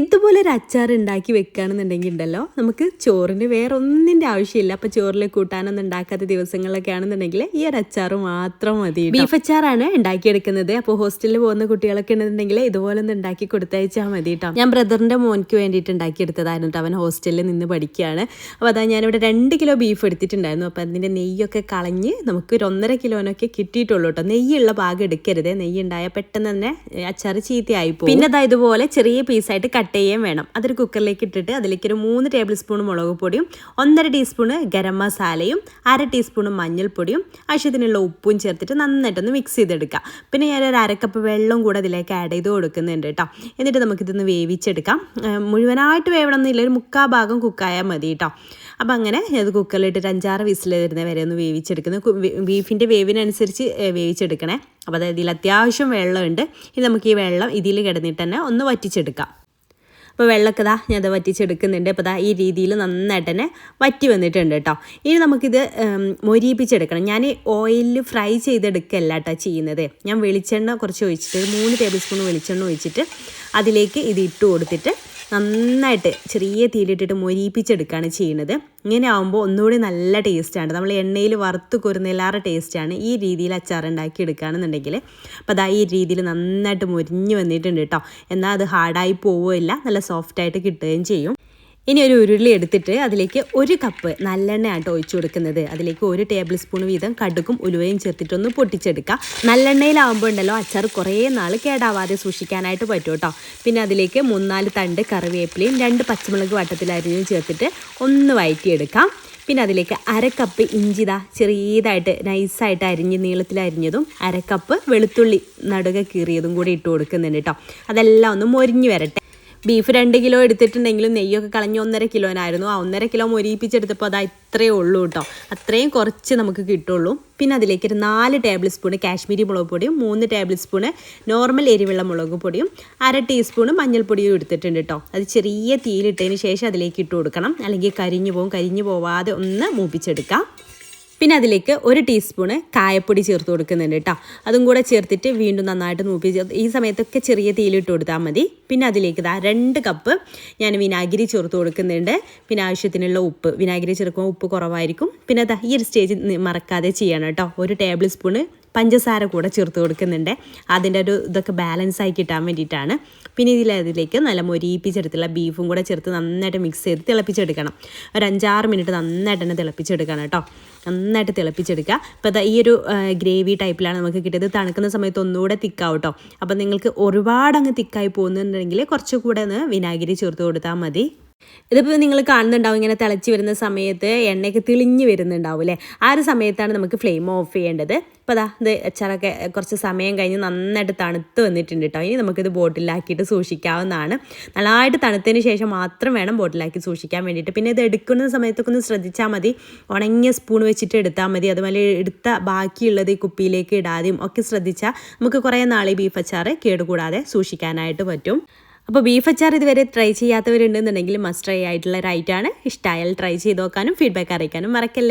ഇതുപോലെ ഒരു അച്ചാർ ഉണ്ടാക്കി വെക്കുകയാണെന്നുണ്ടെങ്കിൽ ഉണ്ടല്ലോ നമുക്ക് ചോറിന് വേറെ ഒന്നിന്റെ ആവശ്യമില്ല. അപ്പോൾ ചോറിൽ കൂട്ടാനൊന്നും ഉണ്ടാക്കാത്ത ദിവസങ്ങളൊക്കെ ആണെന്നുണ്ടെങ്കിൽ ഈ ഒരു അച്ചാർ മാത്രം മതി ബീഫ് അച്ചാറാണ് ഉണ്ടാക്കിയെടുക്കുന്നത്. അപ്പോൾ ഹോസ്റ്റലിൽ പോകുന്ന കുട്ടികളൊക്കെ ഉണ്ടെന്നുണ്ടെങ്കിൽ ഇതുപോലെ ഒന്ന് ഉണ്ടാക്കി കൊടുത്തയച്ചാൽ മതി കേട്ടോ. ഞാൻ ബ്രദറിന്റെ മോനിക്ക് വേണ്ടിയിട്ട് ഉണ്ടാക്കിയെടുത്തതായിരുന്നു കേട്ടോ. അവൻ ഹോസ്റ്റലിൽ നിന്ന് പഠിക്കുകയാണ്. അപ്പോൾ അതാ ഞാനിവിടെ രണ്ട് കിലോ ബീഫ് എടുത്തിട്ടുണ്ടായിരുന്നു. അപ്പോൾ അതിന്റെ നെയ്യൊക്കെ കളഞ്ഞ് നമുക്ക് ഒരു ഒന്നര കിലോനൊക്കെ കിട്ടിയിട്ടുള്ളൂ കേട്ടോ. നെയ്യുള്ള ഭാഗം എടുക്കരുത്. നെയ്യ് ഉണ്ടായാൽ പെട്ടെന്ന് തന്നെ അച്ചാർ ചീത്തയായി പോകും. പിന്നെ അതാ ഇതുപോലെ ചെറിയ പീസായിട്ട് കട്ട് ചെയ്യാൻ വേണം. അതൊരു കുക്കറിലേക്ക് ഇട്ടിട്ട് അതിലേക്ക് ഒരു മൂന്ന് ടേബിൾ സ്പൂൺ മുളക് പൊടിയും ഒന്നര ടീസ്പൂണ് ഗരം മസാലയും അര ടീസ്പൂൺ മഞ്ഞൾപ്പൊടിയും ആവശ്യത്തിനുള്ള ഉപ്പും ചേർത്തിട്ട് നന്നായിട്ടൊന്ന് മിക്സ് ചെയ്തെടുക്കുക പിന്നെ ഞാനൊരു അരക്കപ്പ് വെള്ളം കൂടെ അതിലേക്ക് ആഡ് ചെയ്ത് കൊടുക്കുന്നുണ്ട് കേട്ടോ എന്നിട്ട് നമുക്കിതൊന്ന് വേവിച്ചെടുക്കാം. മുഴുവനായിട്ട് വേവണമെന്നില്ല ഒരു മുക്കാ ഭാഗം കുക്കായാൽ മതി കേട്ടോ അപ്പം അങ്ങനെ അത് കുക്കറിലിട്ട് അഞ്ചാറ് വിസിൽ വരുന്ന വരെ ഒന്ന് വേവിച്ചെടുക്കുന്നു. ബീഫിന്റെ വേവിനനുസരിച്ച് വേവിച്ചെടുക്കണേ. അപ്പോൾ അതായത് ഇതിൽ അത്യാവശ്യം വെള്ളമുണ്ട്. ഇനി നമുക്ക് ഈ വെള്ളം ഇതിൽ കിടന്നിട്ട് തന്നെ ഒന്ന് വറ്റിച്ചെടുക്കാം. അപ്പോൾ വെള്ളമൊക്കെ ഇതാ ഞാൻ അത് വറ്റിച്ചെടുക്കുന്നുണ്ട്. അപ്പോൾ ഇതാ ഈ രീതിയിൽ നന്നായിട്ട് തന്നെ വറ്റി വന്നിട്ടുണ്ട് കേട്ടോ ഇനി നമുക്കിത് മൊരിയിപ്പിച്ചെടുക്കണം. ഞാൻ ഓയിലിൽ ഫ്രൈ ചെയ്തെടുക്കല്ല കേട്ടോ ചെയ്യുന്നത്. ഞാൻ വെളിച്ചെണ്ണ കുറച്ച് ഒഴിച്ചിട്ട് മൂന്ന് ടേബിൾ സ്പൂൺ വെളിച്ചെണ്ണ ഒഴിച്ചിട്ട് അതിലേക്ക് ഇത് ഇട്ട് കൊടുത്തിട്ട് നന്നായിട്ട് ചെറിയ തീയിലിട്ടിട്ട് മൊരിപ്പിച്ചെടുക്കുകയാണ് ചെയ്യുന്നത്. ഇങ്ങനെ ആകുമ്പോൾ ഒന്നുകൂടി നല്ല ടേസ്റ്റാണ്. നമ്മൾ എണ്ണയിൽ വറുത്ത് കുരുന്നില്ലാറെ ടേസ്റ്റാണ് ഈ രീതിയിൽ അച്ചാർ ഉണ്ടാക്കി എടുക്കുകയാണെന്നുണ്ടെങ്കിൽ. അപ്പോൾ അതാ ഈ രീതിയിൽ നന്നായിട്ട് മുരിഞ്ഞ് വന്നിട്ടുണ്ട് കേട്ടോ. എന്നാൽ അത് ഹാർഡായി പോവുകയില്ല. നല്ല സോഫ്റ്റായിട്ട് കിട്ടുകയും ചെയ്യും. ഇനി ഒരു ഉരുളി എടുത്തിട്ട് അതിലേക്ക് ഒരു കപ്പ് നല്ലെണ്ണ ആട്ടോ ഒഴിച്ചു കൊടുക്കുന്നത്. അതിലേക്ക് ഒരു ടേബിൾ സ്പൂൺ വീതം കടുക്കും ഉലുവയും ചേർത്തിട്ടൊന്ന് പൊട്ടിച്ചെടുക്കുക നല്ലെണ്ണയിലാവുമ്പോൾ ഉണ്ടല്ലോ അച്ചാർ കുറേ നാൾ കേടാവാതെ സൂക്ഷിക്കാനായിട്ട് പറ്റും കേട്ടോ. പിന്നെ അതിലേക്ക് മൂന്നാൽ തണ്ട് കറിവേപ്പിലയും രണ്ട് പച്ചമുളക് വട്ടത്തിലരിഞ്ഞും ചേർത്തിട്ട് ഒന്ന് വയറ്റിയെടുക്കാം. പിന്നെ അതിലേക്ക് അരക്കപ്പ് ഇഞ്ചിത ചെറിയതായിട്ട് നൈസായിട്ട് അരിഞ്ഞ് നീളത്തിൽ അരിഞ്ഞതും അരക്കപ്പ് വെളുത്തുള്ളി നടുക കീറിയതും കൂടി ഇട്ട് കൊടുക്കുന്നുണ്ട് കേട്ടോ. അതെല്ലാം ഒന്ന് മൊരിഞ്ഞു വരട്ടെ. ബീഫ് രണ്ട് കിലോ എടുത്തിട്ടുണ്ടെങ്കിലും നെയ്യൊക്കെ കളഞ്ഞ് ഒന്നര കിലോനായിരുന്നു. ആ ഒന്നര കിലോ മൊരിയിപ്പിച്ചെടുത്തപ്പോൾ അതാ ഇത്രയേ ഉള്ളൂ കേട്ടോ അത്രയും കുറച്ച് നമുക്ക് കിട്ടുള്ളൂ. പിന്നെ അതിലേക്ക് ഒരു നാല് ടേബിൾ സ്പൂണ് കാശ്മീരി മുളക് പൊടിയും മൂന്ന് ടേബിൾ സ്പൂണ് നോർമൽ എരിവുള്ള മുളക് പൊടിയും അര ടീസ്പൂണ് മഞ്ഞൾപ്പൊടിയും എടുത്തിട്ടുണ്ട് കേട്ടോ അത് ചെറിയ തീയിലിട്ടതിന് ശേഷം അതിലേക്ക് ഇട്ട് കൊടുക്കണം. അല്ലെങ്കിൽ കരിഞ്ഞു പോകും കരിഞ്ഞു പോവാതെ ഒന്ന് മൂപ്പിച്ചെടുക്കാം. പിന്നെ അതിലേക്ക് ഒരു ടീസ്പൂണ് കായപ്പൊടി ചേർത്ത് കൊടുക്കുന്നുണ്ട് കേട്ടോ അതും കൂടെ ചേർത്തിട്ട് വീണ്ടും നന്നായിട്ട് നൂപ്പി ഈ സമയത്തൊക്കെ ചെറിയ തീയിലിട്ട് കൊടുത്താൽ മതി. പിന്നെ അതിലേക്ക് ഇതാ രണ്ട് കപ്പ് ഞാൻ വിനാഗിരി ചേർത്ത് കൊടുക്കുന്നുണ്ട്. പിന്നെ ആവശ്യത്തിനുള്ള ഉപ്പ്. വിനാഗിരി ചേർക്കുമ്പോൾ ഉപ്പ് കുറവായിരിക്കും. പിന്നെ അതാ ഈ ഒരു സ്റ്റേജ് മറക്കാതെ ചെയ്യണം കേട്ടോ ഒരു ടേബിൾ സ്പൂണ് പഞ്ചസാര കൂടെ ചേർത്ത് കൊടുക്കുന്നുണ്ട്. അതിന്റെ ഒരു ഇതൊക്കെ ബാലൻസ് ആയി കിട്ടാൻ വേണ്ടിയിട്ടാണ്. പിന്നെ ഇതിൽ അതിലേക്ക് നല്ല മൊരിയിപ്പിച്ചെടുത്തുള്ള ബീഫും കൂടെ ചേർത്ത് നന്നായിട്ട് മിക്സ് ചെയ്ത് തിളപ്പിച്ചെടുക്കണം. ഒരു അഞ്ചാറ് മിനിറ്റ് നന്നായിട്ട് തന്നെ തിളപ്പിച്ചെടുക്കണം കേട്ടോ. നന്നായിട്ട് തിളപ്പിച്ചെടുക്കുക. അപ്പോൾ ഈ ഒരു ഗ്രേവി ടൈപ്പിലാണ് നമുക്ക് കിട്ടിയത്. തണുക്കുന്ന സമയത്ത് ഒന്നുകൂടെ തിക്കാവും കേട്ടോ. അപ്പോൾ നിങ്ങൾക്ക് ഒരുപാട് അങ്ങ് തിക്കായി പോകുന്നുണ്ടെങ്കിൽ കുറച്ചുകൂടെ ഒന്ന് വിനാഗിരി ചേർത്ത് കൊടുത്താൽ മതി. ഇതിപ്പോൾ നിങ്ങൾ കാണുന്നുണ്ടാവും ഇങ്ങനെ തിളച്ച് വരുന്ന സമയത്ത് എണ്ണയൊക്കെ തെളിഞ്ഞ് വരുന്നുണ്ടാവും അല്ലേ? ആ ഒരു സമയത്താണ് നമുക്ക് ഫ്ലെയിം ഓഫ് ചെയ്യേണ്ടത്. ഇപ്പോൾ അതാ ഇത് അച്ചാറൊക്കെ കുറച്ച് സമയം കഴിഞ്ഞ് നന്നായിട്ട് തണുത്ത് വന്നിട്ടുണ്ട് കേട്ടോ ഇനി നമുക്കിത് ബോട്ടിലാക്കിയിട്ട് സൂക്ഷിക്കാവുന്നതാണ്. നല്ലതായിട്ട് തണുത്തതിന് ശേഷം മാത്രം വേണം ബോട്ടിലാക്കി സൂക്ഷിക്കാൻ വേണ്ടിയിട്ട്. പിന്നെ ഇത് എടുക്കുന്ന സമയത്തൊക്കെ ഒന്ന് ശ്രദ്ധിച്ചാൽ മതി. ഉണങ്ങിയ സ്പൂൺ വെച്ചിട്ട് എടുത്താൽ മതി. അതുപോലെ എടുത്ത ബാക്കിയുള്ളത് ഈ കുപ്പിയിലേക്ക് ഇടാതെയും ഒക്കെ ശ്രദ്ധിച്ചാൽ നമുക്ക് കുറേ നാളെ ബീഫ് അച്ചാർ കേടുകൂടാതെ സൂക്ഷിക്കാനായിട്ട് പറ്റും. അപ്പോൾ ബീഫ് അച്ചാർ ഇതുവരെ ട്രൈ ചെയ്യാത്തവരുണ്ടെന്നുണ്ടെങ്കിൽ മസ്റ്റ് ട്രൈ ആയിട്ടുള്ള ഒരു ഐറ്റാണ് ഇഷ്ടമായാൽ ട്രൈ ചെയ്ത് നോക്കാനും ഫീഡ്ബാക്ക് അറിയിക്കാനും മറക്കല്ലേ.